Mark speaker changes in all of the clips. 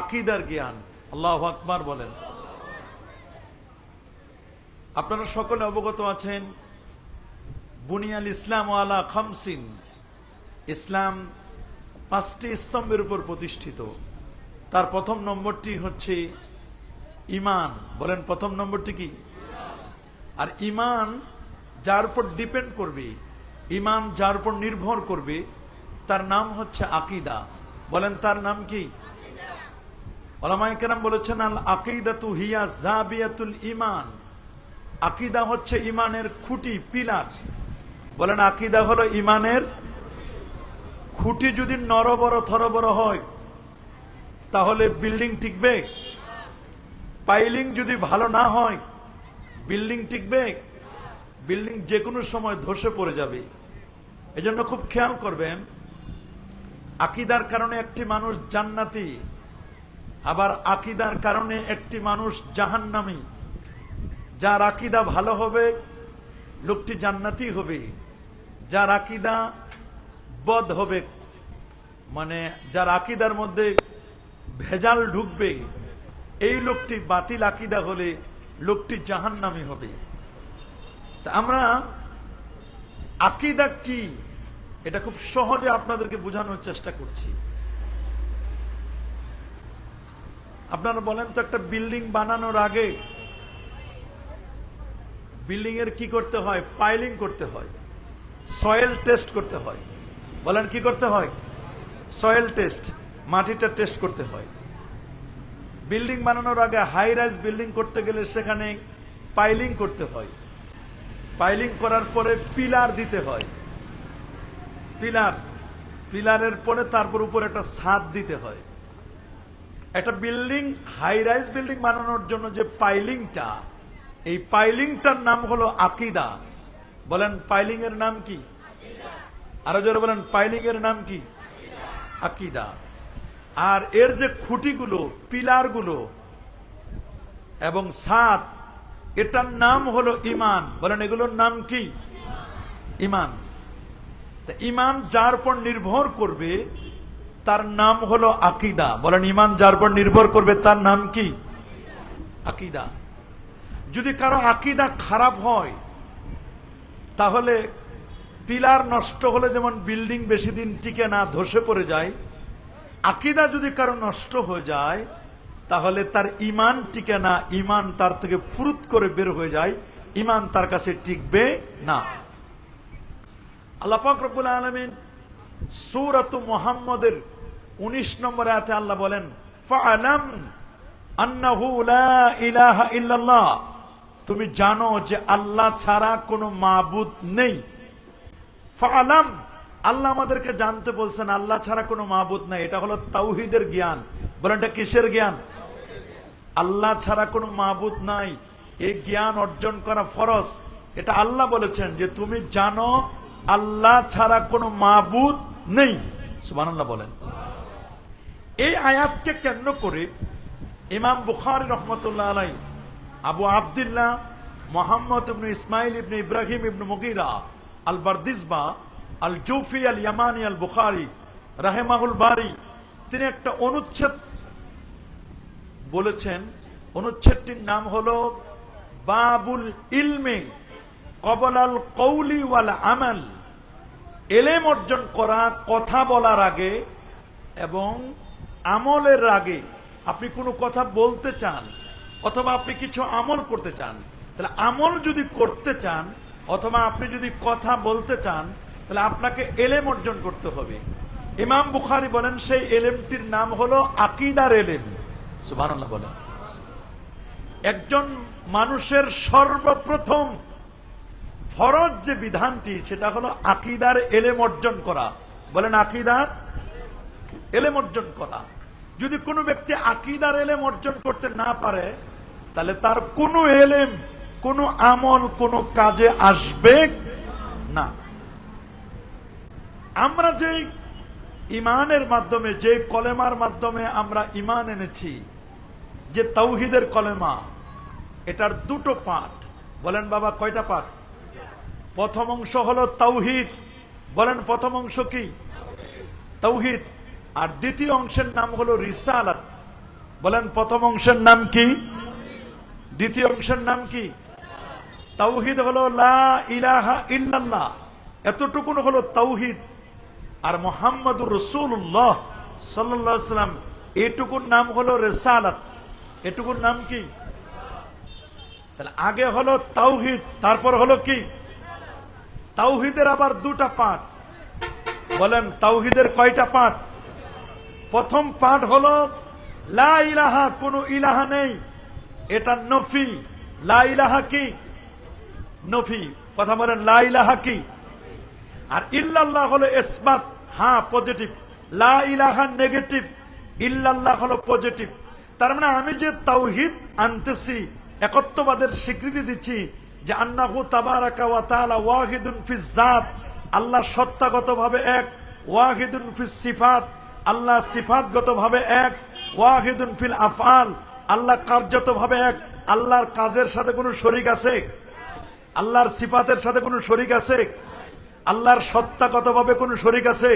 Speaker 1: আকিদার জ্ঞান। আল্লাহ আকবার বলেন। আপনারা সকলে অবগত আছেন, বুনিয়াল ইসলাম আলা খামসিন। ইসলাম পাঁচটি স্তম্ভের উপর প্রতিষ্ঠিত। তার প্রথম নম্বরটি হচ্ছে ইমান। বলেন প্রথম নম্বরটি কি? আর ইমান যার উপর ডিপেন্ড করবে, ইমান যার উপর নির্ভর করবে, তার নাম হচ্ছে আকিদা। বলেন তার নাম কি? ওলামাই কেরাম বলেছেন, আল আকিদাতু হিয়া জাবিয়াতুল ইমান আকিদা হচ্ছে ইমানের খুঁটি, পিলার। বলেন, আকিদা হলো ইমানের খুঁটি যদি নরবর, থরবর হয়, তাহলে বিল্ডিং টিকবে। পাইলিং যদি ভালো না হয়, বিল্ডিং টিকবে। বিল্ডিং যে কোনো সময় ধসে পড়ে যাবে। এজন্য খুব খেয়াল করবেন, আকিদার কারণে একটি মানুষ জান্নাতি। আবার আকিদার কারণে একটি মানুষ জাহান্নামী। যার আকিদা ভালো হবে, লোকটি জান্নাতি হবে। যার আকিদা বদ হবে মানে যার আকিদার মধ্যে ভেজাল ঢুকবে, এই লোকটি বাতিল আকিদা হলে লোকটি জাহান্নামি হবে। তা আমরা আকিদা কি? এটা খুব সহজে আপনাদেরকে বোঝানোর চেষ্টা করছি। আপনারা বলেন তো একটা বিল্ডিং বানানোর আগে বিল্ডিং এর কি করতে হয়? পাইলিং করতে হয়। সয়েল টেস্ট করতে হয়। বলেন কি করতে হয়? সয়েল টেস্ট, মাটিটা টেস্ট করতে হয়। বিল্ডিং বানানোর আগে হাই রাইজ বিল্ডিং করতে গেলে সেখানে পাইলিং করতে হয়। পাইলিং করার পরে পিলার দিতে হয়। পিলার, পিলারের পরে তারপর উপর একটা ছাদ দিতে হয়। একটা বিল্ডিং হাই রাইজ বিল্ডিং বানানোর জন্য যে পাইলিংটা, এই পাইলিংটার নাম হলো আকিদা। বলেন পাইলিং এর নাম কি? আরও জোরে বলেন পাইলিং এর নাম কি? আকিদা। আর এর যে খুঁটিগুলো, পিলারগুলো এবং সাত, এটার নাম হলো ইমান। বলেন, এগুলোর নাম কি? ইমান। ইমান যার উপর নির্ভর করবে তার নাম হলো আকিদা। বলেন, ইমান যার পর নির্ভর করবে, তার নাম কি? আকিদা। যদি কারও আকিদা খারাপ হয়, তাহলে পিলার নষ্ট হলে যেমন বিল্ডিং বেশি দিন টিকে না, ধসে পড়ে যায়, আকিদা যদি কারও নষ্ট হয়ে যায়, তাহলে তার ইমান টিকে না, ইমান তার থেকে ফুরুত করে বের হয়ে যায়, ইমান তার কাছে টিকবে না। আল্লাপাক রবুল আলমিন সৌরত মোহাম্মদের উনিশ নম্বরে আতে আল্লাহ বলেন ইলাহা ইল্লাল্লাহ। তুমি জানো যে আল্লাহ ছাড়া কোনো মাবুদ নেই। ফালাম, আল্লাহ আমাদেরকে জানতে বলছেন, আল্লাহ ছাড়া কোনো মাবুদ নাই। এটা হলো তাওহিদের জ্ঞান। বলেন, এটা কিসের জ্ঞান? আল্লাহ ছাড়া কোনো মাবুদ নাই। এই জ্ঞান অর্জন করা ফরজ। এটা আল্লাহ বলেছেন যে তুমি জানো, আল্লাহ ছাড়া কোনো মাবুদ নেই। সুবহানাল্লাহ বলেন। এই আয়াতকে কেন্দ্র করে ইমাম বুখারী রহমতুল্লাহ আলাই, আবু আবদুল্লাহ, মোহাম্মদ ইবনু ইসমাইল ইবনু ইব্রাহিম ইবনু মুগিরা আল বারদিসবা আল জৌফি আল ইয়ামানি আল বুখারি রাহেমাহুল বারি, তিনি একটা অনুচ্ছেদ বলেছেন। অনুচ্ছেদটির নাম হলো, বাবুল ইলমে কবলাল কৌলি ওয়াল আমাল। এলেম অর্জন করা, কথা বলার আগে এবং আমলের আগে আপনি কোনো কথা বলতে চান, অথবা আপনি কিছু আমল করতে চান, তাহলে আমল যদি করতে চান, অথবা আপনি যদি কথা বলতে চান, তাহলে আপনাকে এলেম অর্জন করতে হবে। ইমাম বুখারি বলেন, সেই এলেমটির নাম হলো আকিদার এলেম। সুবহানাল্লাহ বলেন। একজন মানুষের সর্বপ্রথম ফরজ যে বিধানটি, সেটা হলো আকিদার এলেম অর্জন করা। বলেন আকিদার এলেম অর্জন করা। যদি কোনো ব্যক্তি আকিদার এলেম অর্জন করতে না পারে, তাহলে তার কোনো এলেম, কোনো আমল, কোনো কাজে আসবে না। আমরা যে ইমানের মাধ্যমে যে কলেমার মাধ্যমে আমরা ইমান এনেছি, যে তৌহিদের কলেমা, এটার দুটো পাঠ। বলেন বাবা, কয়টা পাঠ? প্রথম অংশ হলো তৌহিদ বলেন প্রথম অংশ কি? তৌহিদ আর দ্বিতীয় অংশের নাম হলো রিসালাত। বলেন, প্রথম অংশের নাম কি? দ্বিতীয় অংশের নাম কি? তাওহিদ হলো লা ইলাহা ইল্লাল্লাহ। এতটুকুন হলো তাওহিদ। আর মোহাম্মদুর রসুল্লাহ সাল্লাহ সাল্লাম এটুকুর নাম হলো রেসালাত। এটুকুর নাম কি? তাহলে আগে হলো তাওহিদ, তারপর হলো কি? তাওহিদের আবার দুটা পাঠ। বলেন, তাওহিদের কয়টা পাঠ? প্রথম পাঠ হলো, লা ইলাহা কোনো ইলাহা নেই, এটা নফি। লা কি? নফি। কথা বলেন, লা কি? আর ইল্লাল্লাহ হলো ইসবাত হ্যাঁ পজিটিভ লা নেগেটিভ ইল্লাল্লাহ হলো পজিটিভ তার মানে আমি যে তাওহিদ আনতেছি, একত্ববাদের স্বীকৃতি দিচ্ছি, যে আন্নাহু তাবারাকা ওয়া তাআলা ওয়াহিদুন ফি জাত আল্লাহ সত্তাগতভাবে এক, ওয়াহিদুন ফি সিফাত আল্লাহ সিফাতগতভাবে এক, ওয়াহিদুন ফিল আফআল, আল্লাহ কার্যতভাবে এক, আল্লাহর কাজের সাথে কোনো শরিক আছে? আল্লাহর সিফাতের সাথে কোনো শরিক আছে? আল্লাহর সত্তাগতভাবে কোনো শরিক আছে?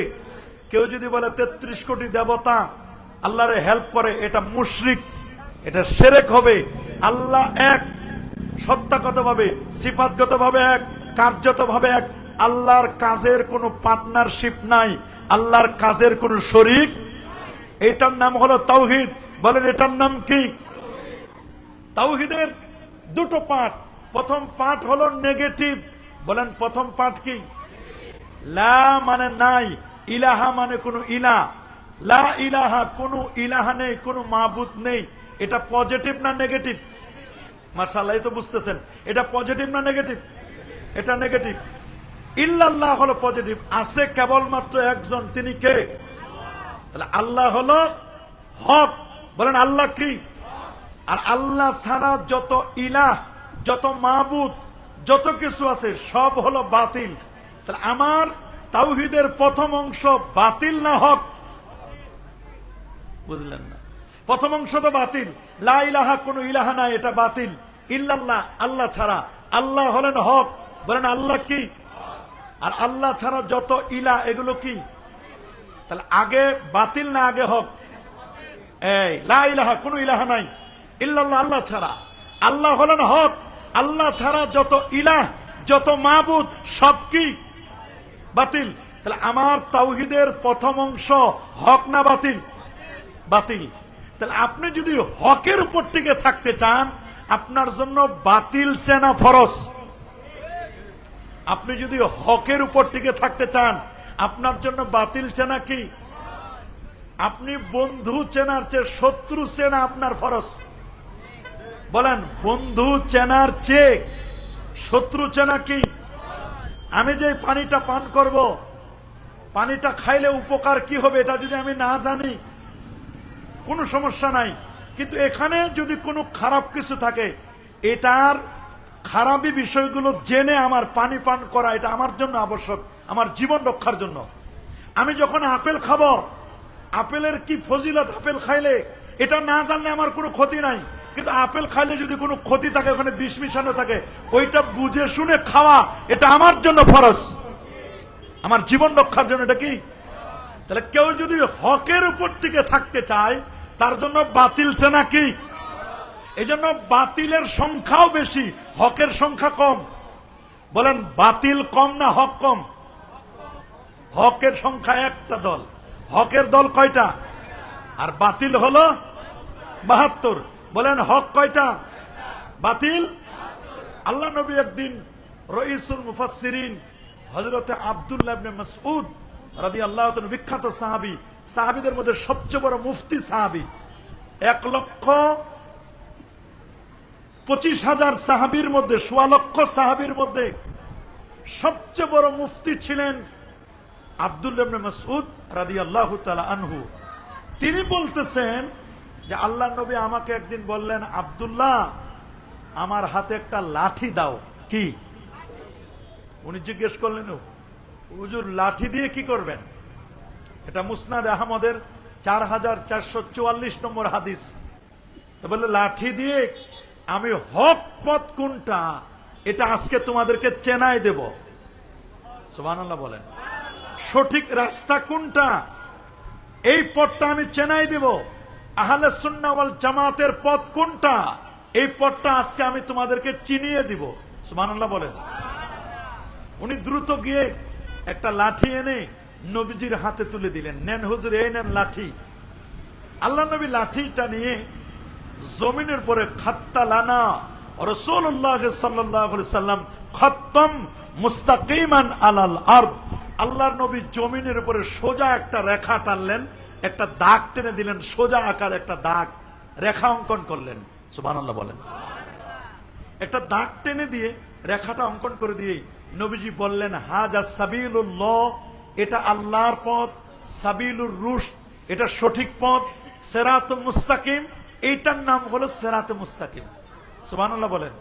Speaker 1: কেউ যদি বলে তেত্রিশ কোটি দেবতা আল্লাহরে হেল্প করে, এটা মুশরিক, এটা সেরেক হবে। আল্লাহ এক, সত্তাগতভাবে, সিফাতগতভাবে এক, কার্যতভাবে এক, আল্লাহর কাজের কোনো পার্টনারশিপ নাই। আল্লাহর কাজের কোন শরিক? এটার নাম হলো তাওহিদ। বলেন, এটার নাম কি? তাওহিদের দুটো পাঠ। প্রথম পাঠ হলো নেগেটিভ। বলেন, প্রথম পাঠ কি? লা মানে নাই, ইলাহা মানে কোনো ইলা। লা ইলাহা কোনো ইলাহা নেই, কোনো মাবুদ নেই। এটা পজিটিভ না নেগেটিভ? মার্শাল্লাহ তো বুঝতেছেন। এটা পজিটিভ না নেগেটিভ? এটা নেগেটিভ। ইল্লাল্লাহ হলো পজিটিভ আছে কেবলমাত্র একজন, তিনি কে? তাহলে আল্লাহ হলো হক। বলেন আল্লাহ কি? আর আল্লাহ ছাড়া যত ইলাহ, যত মাবুদ, যত কিছু আছে, সব হলো বাতিল। তাহলে আমার তাওহিদের প্রথম অংশ বাতিল না হক? বুঝলেন না। প্রথম অংশ তো বাতিল। লা ইলাহা, কোনো ইলাহা নাই, এটা বাতিল। ইল্লাল্লাহ, আল্লাহ ছাড়া। আল্লাহ হলেন হক। বলেন আল্লাহ কি? আর আল্লাহ ছাড়া যত ইলা, এগুলো কি? তাহলে আগে বাতিল না আগে হক? এই, লা ইলাহা, কোনো ইলাহা নাই। ইল্লাল্লাহ, আল্লাহ ছাড়া। আল্লাহ হলেন হক। আল্লাহ ছাড়া যত ইলাহ, যত মাহবুদ সব কি? বাতিল। তাহলে আমার তাওহিদের প্রথম অংশ হক না বাতিল? বাতিল। তাহলে আপনি যদি হকের উপর টিকে থাকতে চান, আপনার জন্য বাতিল সেনা ফরস আপনি যদি হকের উপর টিকে থাকতে চান, আপনার জন্য বাতিল চেনা কি? আপনি বন্ধু চেনার চেয়ে শত্রু চেনা আপনার ফরস বলেন, বন্ধু চেনার চেয়ে শত্রু চেনা কি? আমি যে পানিটা পান করব, পানিটা খাইলে উপকার কি হবে এটা যদি আমি না জানি, কোনো সমস্যা নাই। কিন্তু এখানে যদি কোনো খারাপ কিছু থাকে, এটার খারাপই বিষয়গুলো জেনে আমার পানি পান করা, এটা আমার জন্য আবশ্যক, আমার জীবন রক্ষার জন্য। আমি যখন আপেল খাব, আপেলের কি ফজিলত আপেল খাইলে, এটা না জানলে আমার কোনো ক্ষতি নাই। কিন্তু আপেল খাইলে যদি কোনো ক্ষতি থাকে, ওখানে বিষ মিশানো থাকে, ওইটা বুঝে শুনে খাওয়া, এটা আমার জন্য ফরজ। আমার জীবন রক্ষার জন্য, এটা কি? তাহলে কেউ যদি হকের উপর থেকে থাকতে চায়, তার জন্য বাতিল সেনা কি এই জন্য বাতিলের সংখ্যাও বেশি, হকের সংখ্যা কম। বলেন, বাতিল কম না হক কম? হকের সংখ্যা একটা দল। হকের দল কয়টা? আর বাতিল হলো বাহাত্তর। বলেন, হক কয়টা? বাতিল? আল্লাহ নবী একদিন রইসুল মুফাসসিরিন হজরতে আব্দুল্লাহ ইবনে মাসউদ রাদিয়াল্লাহু তাআলা, বিখ্যাত সাহাবি। সাহাবিদের মধ্যে সবচেয়ে বড় মুফতি সাহাবি। এক লক্ষ পঁচিশ হাজার সাহাবীর মধ্যে সোয়া লক্ষ সাহাবীর মধ্যে সবচেয়ে বড় মুফতি ছিলেন আব্দুল্লাহ ইবনে মাসউদ রাদিয়াল্লাহু তাআলা আনহু। তিনি বলতেছেন যে, আল্লাহ নবী আমাকে একদিন বললেন, আব্দুল্লাহ, আমার হাতে একটা লাঠি দাও। কি? উনি জিজ্ঞেস করলেন, হুজুর, লাঠি দিয়ে কি করবেন? এটা মুসনাদ আহমদের চার হাজার চারশো চুয়াল্লিশ নম্বর হাদিস। তো বললে লাঠি দিয়ে আমি হক পথ কোনটা, এটা আজকে তোমাদেরকে চেনাই দেব। সুবহানাল্লাহ বলেন। সঠিক রাস্তা কোনটা, এই পথটা আমি চেনাই দেব। আহলে সুন্নাহ ওয়াল জামাতের পথ কোনটা, এই পথটা আজকে আমি তোমাদেরকে চিনিয়ে দিব। সুবহানাল্লাহ বলেন। উনি দ্রুত গিয়ে একটা লাঠি এনে নবীজির হাতে তুলে দিলেন। নেন হুজুর, এই নেন লাঠি। আল্লাহ নবী লাঠিটা নিয়ে জমিনের পরে খাত্তা লানা। রসুল্লাহ সাল্লাহ সাল্লাম, খত্তম মুস্তাকিমান আলাল আরদ। আল্লাহর নবী জমিনের উপরে সোজা একটা রেখা টানলেন, একটা দাগ টেনে দিলেন, সোজা আকার একটা দাগ রেখা অঙ্কন করলেন। সুবহানাল্লাহ বলেন। একটা দাগ টেনে দিয়ে রেখাটা অঙ্কন করে দিয়ে নবীজি বললেন, হাজা সাবিলুল্লাহ, এটা আল্লাহর পথ। সাবিলুর রুশ এটা সঠিক পথ। সেরাত মুস্তাকিম এইটার নাম হলো সেরাতে মুস্তাকিম। সুবহানাল্লাহ বলেন।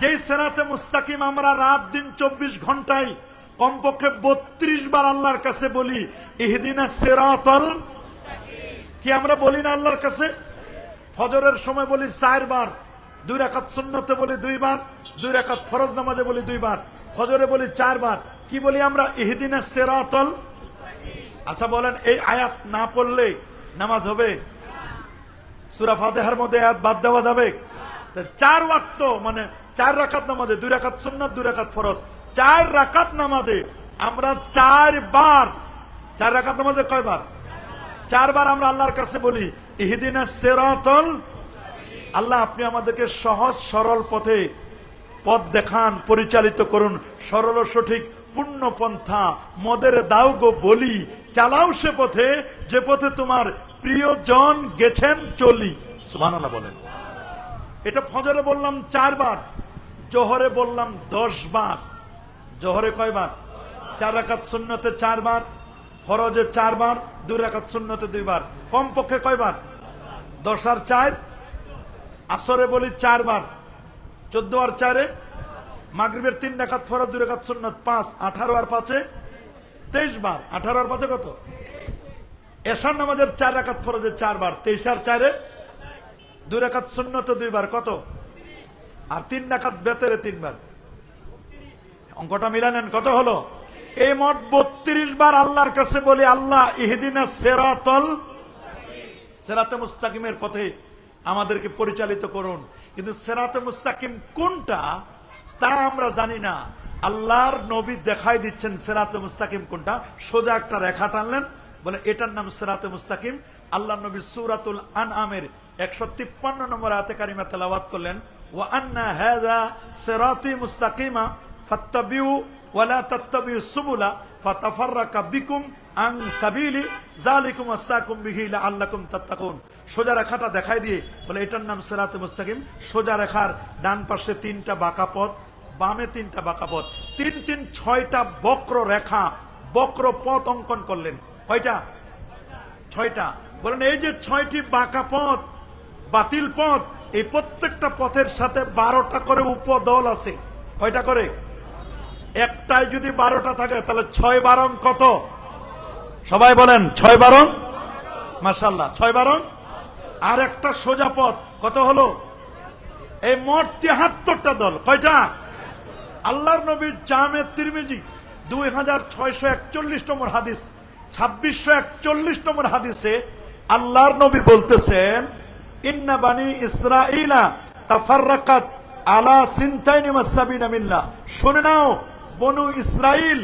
Speaker 1: যেই সেরাতে মুস্তাকিম আমরা রাত দিন চব্বিশ ঘন্টায় কমপক্ষে বত্রিশ বার আল্লাহর কাছে বলি, ইহদিনা সেরাতল কি আমরা বলি না আল্লাহর কাছে? ফজরের সময় বলি চারবার দুই রাকাত সুন্নতে বলি দুইবার দুই রাকাত ফরজ নামাজে বলি দুইবার ফজরে বলি চারবার কি বলি আমরা? ইহদিনা সেরাতল আচ্ছা বলেন, এই আয়াত না পড়লে নামাজ হবে? সুরা ফাতেহার মধ্যে আয়াত বাদ দেওয়া যাবে। চার ওয়াক্ত মানে চার রাকাত নামাজে, দুই রাকাত সুন্নাত, দুই রাকাত ফরজ। চার রাকাত নামাজে আমরা চারবার, চার রাকাত নামাজে কয়বার? চারবার আমরা আল্লাহর কাছে বলি, ইহদিনা সেরাতল আল্লাহ, আপনি আমাদেরকে সহজ, সরল পথে পথ দেখান, পরিচালিত করুন। সরল সঠিক, পূর্ণ পন্থা, মদের দাও গো বলি, চালাও সে পথে, যে পথে তোমার প্রিয়জন গেছেন চলি। সুবহানাল্লাহ বলেন। এটা ফজরে বললাম চারবার, জোহরে বললাম দশ বার জোহরে কয়বার? চার রাকাত শূন্যতে চারবার, ফরজে চারবার, দুই রাকাত শূন্যতে দুইবার। কমপক্ষে কয়বার? দশ আর চার, আসরে বলি চারবার। চোদ্দ আর চারে, মাগরিবের তিন রাকাত ফরজ, দুই রাকাত সুন্নত পাঁচ, আঠারো আর পাঁচে তেইশ বার। আঠারো আর পাঁচে কত? এশার নামাজের চার রাকাত ফরজের চারবার তেইশ আর চারে দুই রেখাত রাকাত সুন্নত দুইবার, কত? আর তিন রাকাত বেতেরে তিনবার। অঙ্কটা মিলানেন কত হলো? এই মোট বত্রিশ বার আল্লাহর কাছে বলি, আল্লাহ, ইহদিনা সেরাতল সেরাতে মুস্তাকিমের পথে আমাদেরকে পরিচালিত করুন। কিন্তু সেরাতে মুস্তাকিম কোনটা, তা আমরা জানি না। আল্লাহর নবী দেখাই দিচ্ছেন সেরাতে মুস্তাকিম কোনটা। সোজা একটা রেখা টানলেন বলে, এটার নাম সেরাতে মুস্তাকিম। আল্লাহ নবী সুরাতুল আন আমের একশো তিপ্পান্ন নম্বর আতে কারিমা তেলাওয়াত করলেন ও আন্না হ্যাজা সেরাতি মুস্তাকিমা ফাত্তাবিউ ওয়ালা তাত্তাবিউ সুবুলা ফাতাফাররাকা বিকুম আং সাবিলি জালিকুম আসসাকুম বিহি লাআল্লাকুম তাত্তাকুন। সোজা রেখাটা দেখাই দিয়ে বলে, এটার নাম সেরাতে মুস্তাকিম। সোজা রেখার ডান পাশে তিনটা বাঁকা পথ, বামে তিনটা বাঁকা পথ। তিন তিন ছয়টা বক্র রেখা, বক্র পথ অঙ্কন করলেন। কয়টা? ছয়টা। বলেন, এই যে ছয়টি বাঁকা পথ, বাতিল পথ, এই প্রত্যেকটা পথের সাথে বারোটা করে উপদল আছে। কয়টা করে? একটাই যদি বারোটা থাকে, তাহলে ছয় বারং কত? সবাই বলেন, ছয় বারং? মার্শাল্লাহ ছয় বারং? আর একটা সোজা পথ, কত হলো? এই মোট তিয়াত্তরটা দল, কয়টা? আল্লাহর নবীর জামে তিরমিজি, দুই হাজার ছয়শো একচল্লিশ নম্বর হাদিস। ছাব্বিশশো একচল্লিশ নম্বর হাদিসে আল্লাহর নবী বলতেছেন, ইন্না বানি ইসরাইলা তাফাররাকাত আলা সিনতাইনি মাসাবিনা মিল্লা শুনে নাও, বনু ইসরাইল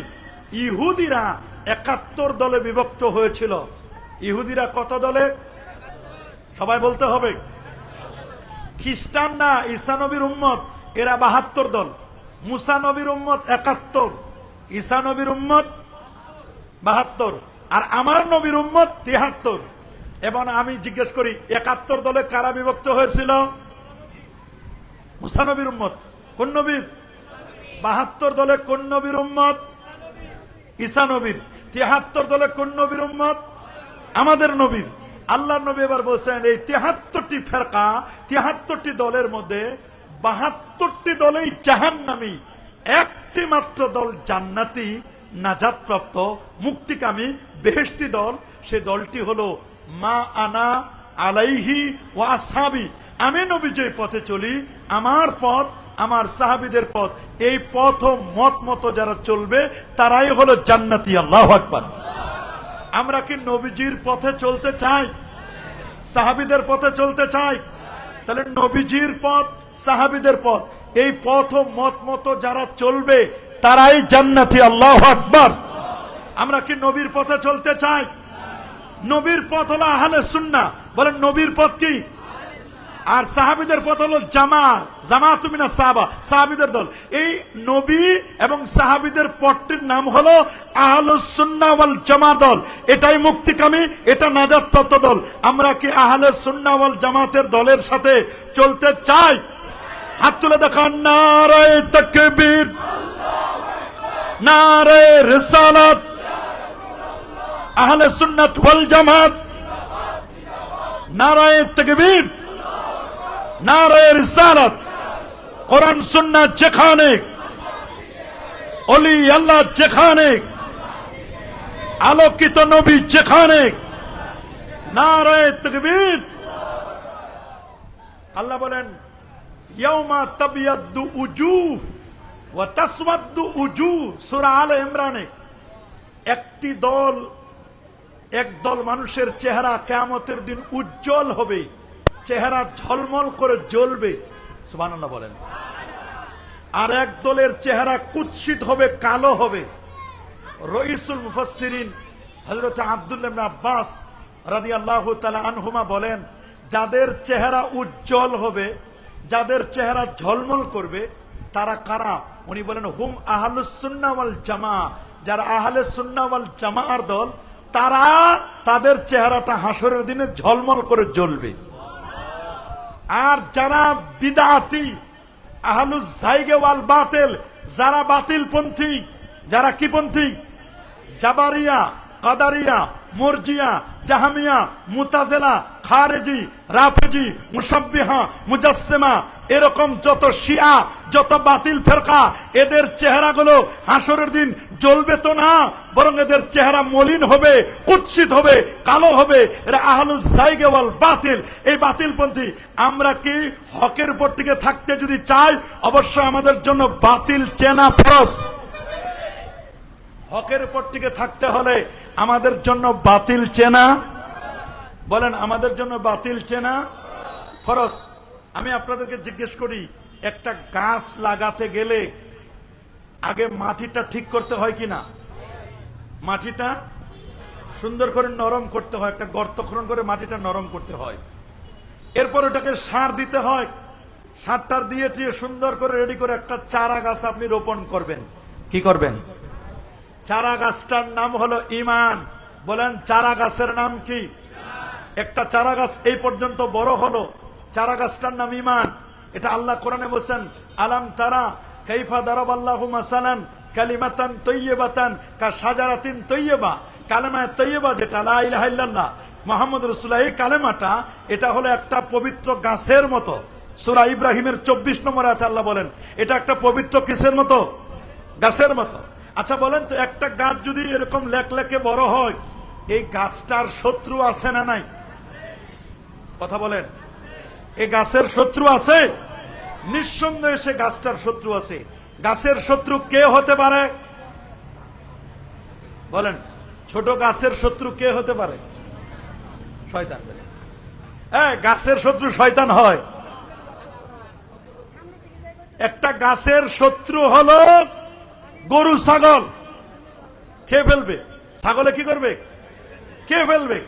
Speaker 1: ইহুদিরা একাত্তর দলে বিভক্ত হয়েছিল। ইহুদিরা কত দলে? সবাই বলতে হবে। খ্রিস্টান না, ঈসা নবীর উম্মত, এরা বাহাত্তর দল। মুসা নবীর উম্মত একাত্তর, ঈসা নবীর উম্মত বাহাত্তর। আর আমার নবীর উম্মত তিহাত্তর। এবং আমি জিজ্ঞেস করি, একাত্তর দলে কারা বিভক্ত হয়েছিল? মুসা নবীর উম্মত। কোন নবীর? বাহাত্তর দলে কোন নবীর উম্মত? ঈসা তিহাত্তর দলে কোন নবীর উম্মত? আমাদের নবীর। আল্লাহ নবী এবার বলছেন, এই তিহাত্তরটি ফেরকা, তিহাত্তরটি দলের মধ্যে বাহাত্তরটি দলেই জাহান্নামী। একটি মাত্র দল জান্নাতি নাজাত প্রাপ্ত মুক্তিকামী বেহেস্তি দল, সে দলটি হলো মা আনা আলাইহি ও আসাবি আমি নবী যে পথে চলি, আমার পথ, আমার সাহাবিদের পথ। এই পথ ও মত মতো যারা চলবে, তারাই হলো জান্নাতি, আল্লাহ আকবার। আমরা কি নবীজির পথে চলতে চাই? সাহাবিদের পথে চলতে চাই? তাহলে নবীজির পথ, সাহাবিদের পথ। এই পথ ও মত মতো যারা চলবে তারাই জান্নাতি, আল্লাহ আকবর। আমরা কি নবীর পথে চলতে চাই? নবীর পথ হলো আহলে সুন্না বলেন, নবীর পথ কি? আর সাহাবিদের পথ হলো জামা জামা তুমি না সাহাবা, সাহাবিদের দল। এই নবী এবং সাহাবিদের পথটির নাম হলো আহলুসুন্না ওয়াল জামা দল। এটাই মুক্তিকামী, এটা নাজাত দল। আমরা কি আহলে সুন্না ওয়াল জামাতের দলের সাথে চলতে চাই? হাত তুলে দেখান নারায় তাকবীর নারায় রিসালাত। আহলে সুন্নাত ওয়াল জামাত নারায় তাকবীর নারায় রিসালাত। কোরআন সুন্নাত যেখানে, অলি আল্লাহ যেখানে, আলোকিত নবী যেখানে নারায় তকবীর। আল্লাহ বলেন ইয়াউমা তাবিয়াদ্দু উজু ওয়া তাসওয়াদ্দু উজু সূরা আলে ইমরানে একটি দল একদল মানুষের চেহারা কেয়ামতের দিন উজ্জ্বল হবে, চেহারা ঝলমল করে জ্বলবে। সুবহানাল্লাহ বলেন। আর এক দলের চেহারা কুৎসিত হবে, কালো হবে। রইসুল মুফাসসিরিন হযরত আব্দুল্লাহ ইবনে আব্বাস রাদিয়াল্লাহু তাআলা আনহুমা বলেন, যাদের চেহারা উজ্জ্বল হবে যাদের চেহারা ঝলমল করবে, তারা কারা? উনি বলেন, হুম, আহলুস সুন্নাহ জামা যারা আহলে সুন্নাহ ওয়াল জামার দল, তারা তাদের চেহারাটা হাসরের দিনে ঝলমল করে জ্বলবে। আর যারা বিদাতি, আহলুস বাতিল, যারা বাতিল পন্থী যারা কি পন্থী? জাবারিয়া, কাদারিয়া মর্জিয়া, জাহামিয়া, মুতাজেলা, খারেজি, রাফেজি মুসাব্বিহা মুজাসসিমা, এরকম যত শিয়া, যত বাতিল ফেরকা, এদের চেহারাগুলো হাসরের দিন জ্বলবে তো না, বরং এদের চেহারা মলিন হবে, কুৎসিত হবে, কালো হবে। এরা আহলুস জাইগেওয়াল বাতিল। এই বাতিলপন্থী, আমরা কি হকের উপর থেকে থাকতে যদি চাই? অবশ্যই আমাদের জন্য বাতিল চেনা ফরস হকের উপর টিকে থাকতে হলে আমাদের জন্য বাতিল চেনা। বলেন, আমাদের জন্য বাতিল চেনা? ফরস আমি আপনাদেরকে জিজ্ঞেস করি, একটা গাছ লাগাতে গেলে আগে মাটিটা ঠিক করতে হয় কিনা? মাটিটা সুন্দর করে নরম করতে হয়, একটা গর্ত খনন করে মাটিটা নরম করতে হয়। এরপর ওটাকে সার দিতে হয়। সারটার দিয়ে দিয়ে সুন্দর করে রেডি করে একটা চারা গাছ আপনি রোপণ করবেন। কি করবেন? চারা গাছটার নাম হলো ইমান। বলেন চারা গাছের নাম কি? একটা চারা গাছ এই পর্যন্ত বড় হলো। চারা গাছটার নাম ইমান। এটা আল্লাহ কোরআনে বলছেন, আলাম তারা কাইফা দারাব আল্লাহ মাসালান কালিমাতান তৈয়বাতান কা সাজারাতিন তৈয়বা। কালেমায় তৈয়বা যেটা, লা মোহাম্মদ রসুল্লাহ এই কালেমাটা, এটা হলো একটা পবিত্র গাছের মতো। সুরা ইব্রাহিমের চব্বিশ নম্বর আয়াতে আল্লাহ বলেন, এটা একটা পবিত্র কিসের মতো? গাছের মতো। আচ্ছা বলেন তো, একটা গাছ যদি এরকম লেক লেকে বড় হয়, এই গাছটার শত্রু আছে না নাই? কথা বলেন। এই গাছের শত্রু আছে? নিঃসন্দেহে সে গাছটার শত্রু আছে। গাছের শত্রু কে হতে পারে? বলেন, ছোট গাছের শত্রু কে হতে পারে? শয়তান। হ্যাঁ গাছের শত্রু শয়তান হয়। একটা গাছের শত্রু হলো গরু, ছাগল। খেয়ে ফেলবে। ছাগলে কি করবে? খেয়ে ফেলবে।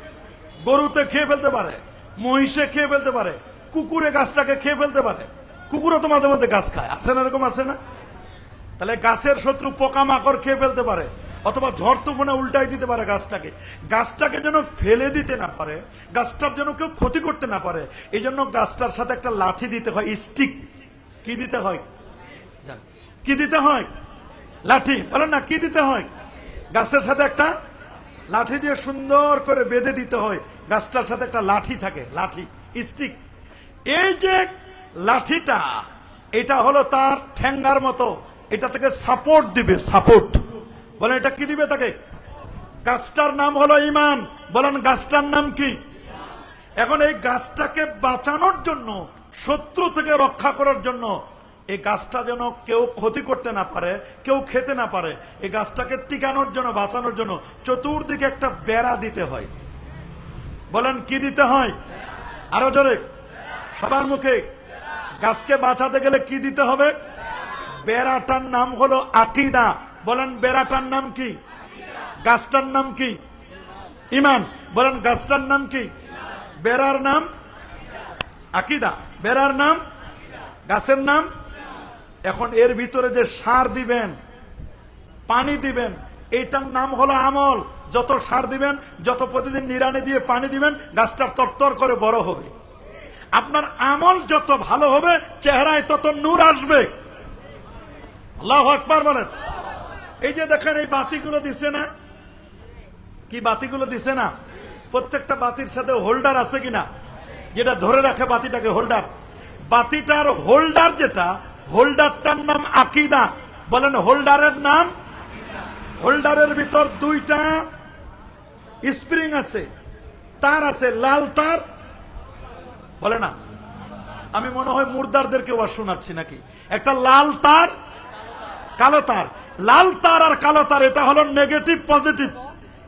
Speaker 1: গরুতে খেয়ে ফেলতে পারে। মহিষে খেয়ে ফেলতে পারে। কুকুরে গাছটাকে খেয়ে ফেলতে পারে। কুকুরও তো মাঝে মধ্যে গাছ খায়। আছে না এরকম আছে না? তাহলে গাছের শত্রু পোকামাকড় খেয়ে ফেলতে পারে। অথবা ঝড় তুফানে উল্টাই দিতে পারে গাছটাকে। গাছটাকে যেন ফেলে দিতে না পারে। গাছটার যেন কেউ ক্ষতি করতে না পারে। এই জন্য গাছটার সাথে একটা লাঠি দিতে হয় স্টিক কি দিতে হয়? কি দিতে হয়? লাঠি, বলেন না, কি দিতে হয়? গাছের সাথে একটা লাঠি দিয়ে সুন্দর করে বেঁধে দিতে হয়। গাছটার সাথে একটা লাঠি থাকে, লাঠি স্টিক এই যে লাঠিটা, এটা হলো তার ঠ্যাঙ্গার মতো। এটা থেকে সাপোর্ট দিবে সাপোর্ট বলেন, এটা কি দিবে তাকে? গাছটার নাম হলো ইমান। বলেন, গাছটার নাম কি? এখন এই গাছটাকে বাঁচানোর জন্য, শত্রু থেকে রক্ষা করার জন্য এই গাছটা যেন কেউ ক্ষতি করতে না পারে, কেউ খেতে না পারে, এই গাছটাকে টিকানোর জন্য, বাঁচানোর জন্য চতুর্দিকে একটা বেড়া দিতে হয়। বলেন, কি দিতে হয়? আরও জোরে। সবার মুখে। গাছকে বাঁচাতে গেলে কি দিতে হবে? বেড়াটার নাম হলো আকিদা বলেন, বেড়াটার নাম কি? গাছটার নাম কি? ইমান। বলেন, গাছটার নাম কি? বেড়ার নাম? আকিদা। বেড়ার নাম? গাছের নাম? এখন এর ভিতরে যে সার দিবেন, পানি দিবেন, এইটার নাম হলো আমল। যত সার দিবেন, যত প্রতিদিন নিরানি দিয়ে পানি দিবেন গাছটা তরতর করে বড় হবে। আপনার আমল যত ভালো হবে, চেহারায় তত নূর আসবে। আল্লাহ আকবার বলেন। এই যে দেখেন, এই বাতিগুলো দিছে না? কি বাতিগুলো দিছে না? প্রত্যেকটা বাতির সাথে হোল্ডার আছে কিনা? যেটা ধরে রাখে বাতিটাকে হোল্ডার বাতিটার হোল্ডার যেটা হোল্ডারটার নাম আকিদা। বলেন, হোল্ডারের নাম? হোল্ডারের ভিতর দুইটা স্প্রিং আছে, তার আছে, লাল তার। বলে না, আমি মনে হয় মুর্দারদেরকে ওয়াজ শোনাচ্ছি নাকি? একটা লাল তার, কালো তার। লাল তার আর কালো তার, এটা হলো নেগেটিভ পজিটিভ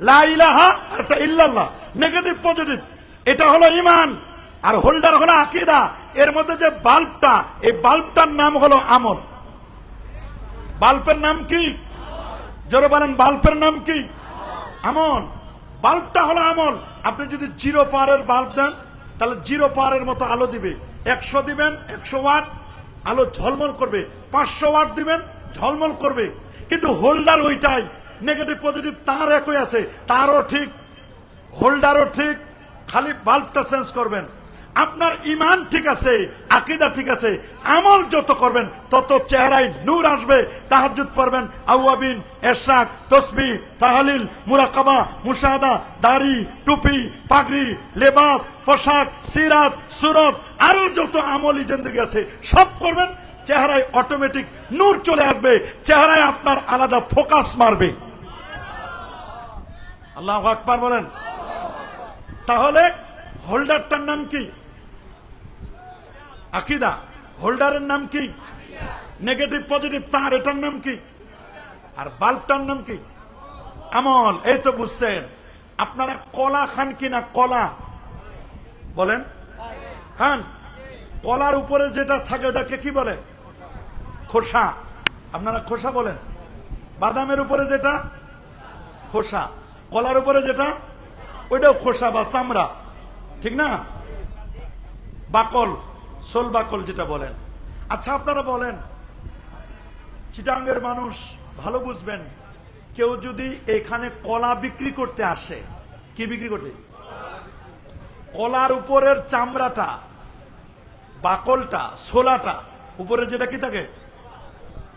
Speaker 1: লা ইলাহা আর একটা ইল্লাল্লাহ নেগেটিভ পজিটিভ এটা হলো ইমান আর হোল্ডার হলো আকিদা। এর মধ্যে যে বাল্বটা, এই বাল্বটার নাম হলো আমল। বাল্বের নাম কি? জোরে বলেন, বাল্বের নাম কি? আমল। বাল্বটা হলো আমল। আপনি যদি জিরো পাওয়ারের বাল্ব দেন, তাহলে জিরো পাওয়ারের মতো আলো দিবে। একশো দিবেন, একশো ওয়াট, আলো ঝলমল করবে। পাঁচশো ওয়াট দিবেন, ঝলমল করবে। কিন্তু হোল্ডার ওইটাই। নেগেটিভ পজিটিভ তার একই আছে। তারও ঠিক হোল্ডারও ঠিক। খালি বাল্বটা চেঞ্জ করবেন। আপনার ইমান ঠিক আছে, আকিদা ঠিক আছে, আমল যত করবেন, তত চেহারায় নূর আসবে তাহাজুদ পড়বেন, আউয়াবিন এরশাক তসবি তাহালিল, মুরাকাবা, মুশাহাদা, দাড়ি, টুপি, পাগড়ি, লেবাস, পোশাক, সিরাত, সুরত, আরও যত আমলি জিন্দগি আছে, সব করবেন, চেহারায় অটোমেটিক নূর চলে আসবে, চেহারায় আপনার আলাদা ফোকাস মারবে। আল্লাহ আকবার বলেন। তাহলে হোল্ডারটার নাম কি? আকিদা, হোল্ডারের নাম কি? নেগেটিভ, পজিটিভ, তার এটার নাম কি? আর বাল্বটার নাম কি? আমল, এই তো বুঝছেন। আপনারা কলা খান কিনা কলা? বলেন। খান। কলার উপরে যেটা থাকে, ওটাকে কি বলে? খোসা। আপনারা খোসা বলেন। বাদামের উপরে যেটা? খোসা। কলার উপরে যেটা? ওইটাও খোসা বা চামড়া। ঠিক না? বাকল। সোল বাকল যেটা বলেন। আচ্ছা আপনারা বলেন, চিটাঙ্গের মানুষ ভালো বুঝবেন, কেউ যদি এখানে কলা বিক্রি করতে আসে, কি বিক্রি করতে? কলার উপরের চামড়াটা, বাকলটা সোলাটা উপরে যেটা কি থাকে?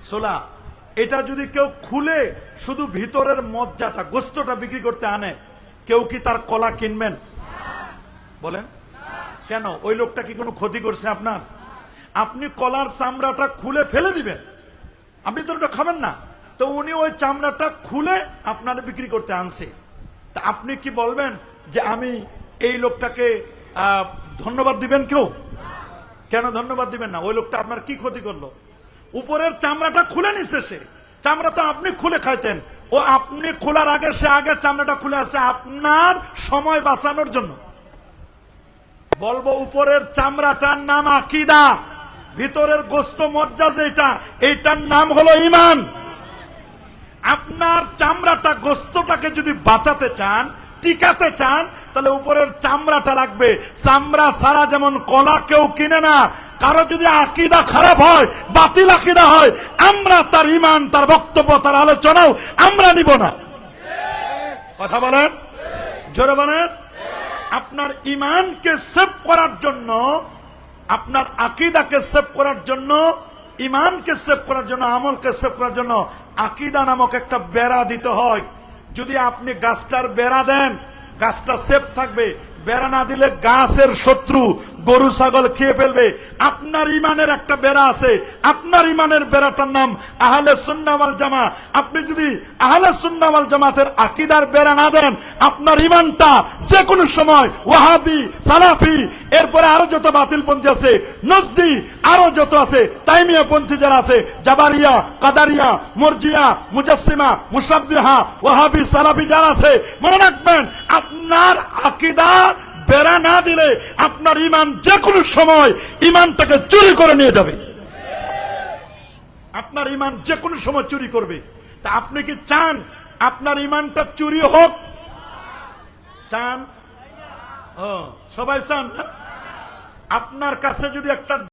Speaker 1: সোলা এটা যদি কেউ খুলে শুধু ভিতরের মজ্জাটা, গোস্তটা বিক্রি করতে আনে, কেউ কি তার কলা কিনবেন? বলেন। কেন? ওই লোকটা কি কোনো ক্ষতি করছে আপনার? আপনি কলার চামড়াটা খুলে ফেলে দিবেন। আপনি তো ওটা খাবেন না। তো উনি ওই চামড়াটা খুলে আপনার বিক্রি করতে আনছে। তা আপনি কি বলবেন যে আমি এই লোকটাকে ধন্যবাদ দিবেন কেউ? কেন ধন্যবাদ দিবেন না? ওই লোকটা আপনার কি ক্ষতি করল? উপরের চামড়াটা খুলে নিছে সে। চামড়া তো আপনি খুলে খাইতেন। ও আপনি খোলার আগে সে আগের চামড়াটা খুলে আসছে আপনার সময় বাঁচানোর জন্য। বলব উপরের চামড়াটার নাম আকিদা, ভিতরের গোস্ত মজ্জা যেটা এইটার নাম হলো ইমান আপনার চামড়াটা, গোস্তটাকে যদি বাঁচাতে চান, টিকাতে চান, তাহলে উপরের চামড়াটা লাগবে। চামড়া সারা যেমন কলা কেউ কিনে না, কারও যদি আকিদা খারাপ হয়, বাতিল আকিদা হয়, আমরা তার ইমান তার বক্তব্য, তার আলোচনাও আমরা নিব না। কথা বলেন? জোরে বলেন? আপনার ইমানকে সেভ করার জন্য, আপনার আকিদাকে সেভ করার জন্য ইমানকে সেভ করার জন্য, আমলকে সেভ করার জন্য আকিদা নামক একটা বেড়া দিতে হয়। যদি আপনি গাছটার বেড়া দেন, গাছটা সেভ থাকবে। বেড়া না দিলে গাছের শত্রু গরু, ছাগল খেয়ে ফেলবে। আপনার ইমানের একটা বেড়া আছে। আপনার ইমানের বেড়াটার নাম আহলে সুন্নাওয়াল জামা আপনি যদি আহলে সুন্নাওয়াল জামাতের আকিদার বেড়া না দেন, আপনার ইমানটা যে কোনো সময় ওয়াহাবি, সালাফি, এরপরে আরও যত বাতিল পন্থী আছে নজদি আরও যত আছে তাইমিয়া পন্থী যারা আছে, জাবারিয়া, কাদারিয়া, মর্জিয়া মুজাসিমা মুসাব্বিহা, ওয়াহাবি, সালাফি যারা আছে, মনে রাখবেন, আপনার আকিদা বেড়া না দিলে আপনার ইমান যে কোনো সময় ইমানটাকে চুরি করে নিয়ে যাবে। আপনার ইমান যে কোনো সময় চুরি করবে। তা আপনি কি চান আপনার ইমানটা চুরি হোক? চান? সবাই চান আপনার কাছে যদি একটা